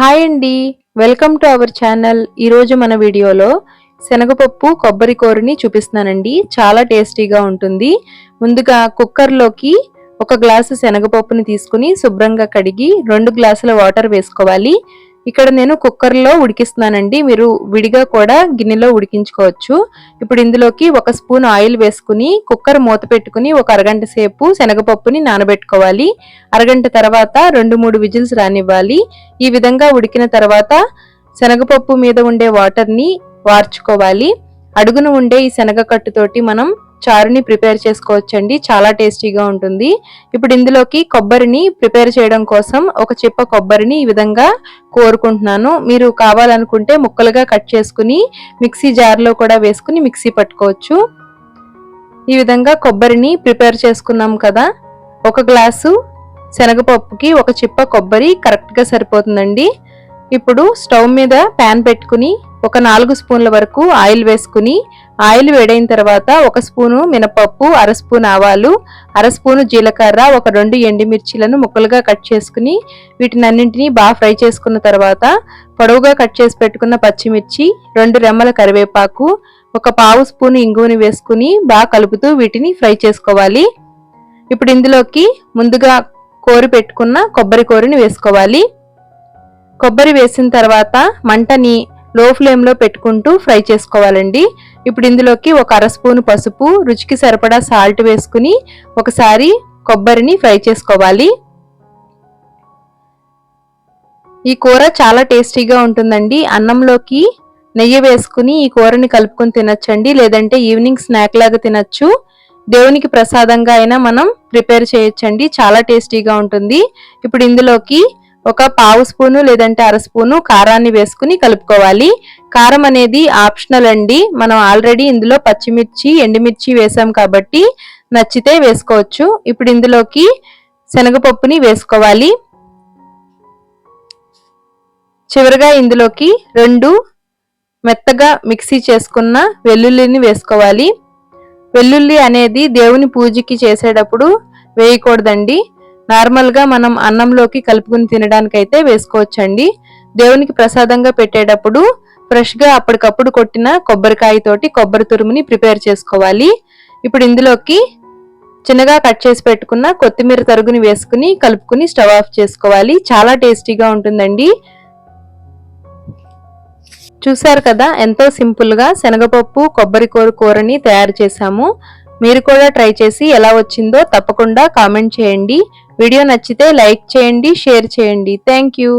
Hi అండి. Welcome to our channel. ఈరోజు మన వీడియోలో శనగపప్పు కొబ్బరి కూరని చూపిస్తున్నానండి. చాలా టేస్టీగా ఉంటుంది. ముందుగా కుక్కర్లోకి ఒక గ్లాసు శనగపప్పుని తీసుకుని శుభ్రంగా కడిగి రెండు గ్లాసుల వాటర్ వేసుకోవాలి. ఇక్కడ నేను కుక్కర్లో ఉడికిస్తున్నానండి. మీరు విడిగా కూడా గిన్నెలో ఉడికించుకోవచ్చు. ఇప్పుడు ఇందులోకి ఒక స్పూన్ ఆయిల్ వేసుకుని కుక్కర్ మూత పెట్టుకుని ఒక అరగంట సేపు శనగపప్పుని నానబెట్టుకోవాలి. అరగంట తర్వాత రెండు మూడు విజిల్స్ రానివ్వాలి. ఈ విధంగా ఉడికిన తర్వాత శనగపప్పు మీద ఉండే వాటర్ని వార్చుకోవాలి. అడుగున ఉండే ఈ శనగ కట్టుతోటి మనం చారుని ప్రిపేర్ చేసుకోవచ్చండి. చాలా టేస్టీగా ఉంటుంది. ఇప్పుడు ఇందులోకి కొబ్బరిని ప్రిపేర్ చేయడం కోసం ఒక చిప్ప కొబ్బరిని ఈ విధంగా కోరుకుంటున్నాను. మీరు కావాలనుకుంటే ముక్కలుగా కట్ చేసుకుని మిక్సీ జార్లో కూడా వేసుకుని మిక్సీ పట్టుకోవచ్చు. ఈ విధంగా కొబ్బరిని ప్రిపేర్ చేసుకున్నాం కదా. ఒక గ్లాసు శనగపప్పుకి ఒక చిప్ప కొబ్బరి కరెక్ట్గా సరిపోతుందండి. ఇప్పుడు స్టవ్ మీద ప్యాన్ పెట్టుకుని ఒక నాలుగు స్పూన్ల వరకు ఆయిల్ వేసుకుని ఆయిల్ వేడైన తర్వాత ఒక స్పూను మినపప్పు అర స్పూన్ ఆవాలు అర స్పూను జీలకర్ర ఒక రెండు ఎండుమిర్చిలను ముక్కలుగా కట్ చేసుకుని వీటిని అన్నింటినీ బాగా ఫ్రై చేసుకున్న తర్వాత పొడవుగా కట్ చేసి పెట్టుకున్న పచ్చిమిర్చి రెండు రెమ్మల కరివేపాకు ఒక పావు స్పూను ఇంగువని వేసుకుని బాగా కలుపుతూ వీటిని ఫ్రై చేసుకోవాలి. ఇప్పుడు ఇందులోకి ముందుగా కోరి పెట్టుకున్న కొబ్బరి కోరిని వేసుకోవాలి. కొబ్బరి వేసిన తర్వాత మంటని లో ఫ్లేమ్లో పెట్టుకుంటూ ఫ్రై చేసుకోవాలండి. ఇప్పుడు ఇందులోకి ఒక అర స్పూన్ పసుపు రుచికి సరిపడా సాల్ట్ వేసుకుని ఒకసారి కొబ్బరిని ఫ్రై చేసుకోవాలి. ఈ కూర చాలా టేస్టీగా ఉంటుందండి. అన్నంలోకి నెయ్యి వేసుకుని ఈ కూరని కలుపుకొని తినచ్చండి. లేదంటే ఈవినింగ్ స్నాక్ లాగా తినచ్చు. దేవునికి ప్రసాదంగా అయినా మనం ప్రిపేర్ చేయొచ్చండి. చాలా టేస్టీగా ఉంటుంది. ఇప్పుడు ఇందులోకి ఒక పావు స్పూను లేదంటే అర స్పూను కారాన్ని వేసుకుని కలుపుకోవాలి. కారం అనేది ఆప్షనల్ అండి. మనం ఆల్రెడీ ఇందులో పచ్చిమిర్చి ఎండుమిర్చి వేసాం కాబట్టి నచ్చితే వేసుకోవచ్చు. ఇప్పుడు ఇందులోకి శనగపప్పుని వేసుకోవాలి. చివరిగా ఇందులోకి రెండు మెత్తగా మిక్సీ చేసుకున్న వెల్లుల్లిని వేసుకోవాలి. వెల్లుల్లి అనేది దేవుని పూజకి చేసేటప్పుడు వేయకూడదండి. నార్మల్గా మనం అన్నంలోకి కలుపుకుని తినడానికైతే వేసుకోవచ్చండి. దేవునికి ప్రసాదంగా పెట్టేటప్పుడు ఫ్రెష్గా అప్పటికప్పుడు కొట్టిన కొబ్బరికాయతోటి కొబ్బరి తురుముని ప్రిపేర్ చేసుకోవాలి. ఇప్పుడు ఇందులోకి చిన్నగా కట్ చేసి పెట్టుకున్న కొత్తిమీర తరుగుని వేసుకుని కలుపుకుని స్టవ్ ఆఫ్ చేసుకోవాలి. చాలా టేస్టీగా ఉంటుందండి. చూసారు కదా ఎంతో సింపుల్గా శనగపప్పు కొబ్బరి కూర కూరని తయారు చేశాము. మీరు కూడా ట్రై చేసి ఎలా వచ్చిందో తప్పకుండా కామెంట్ చేయండి. వీడియో నచ్చితే లైక్ చేయండి షేర్ చేయండి. Thank you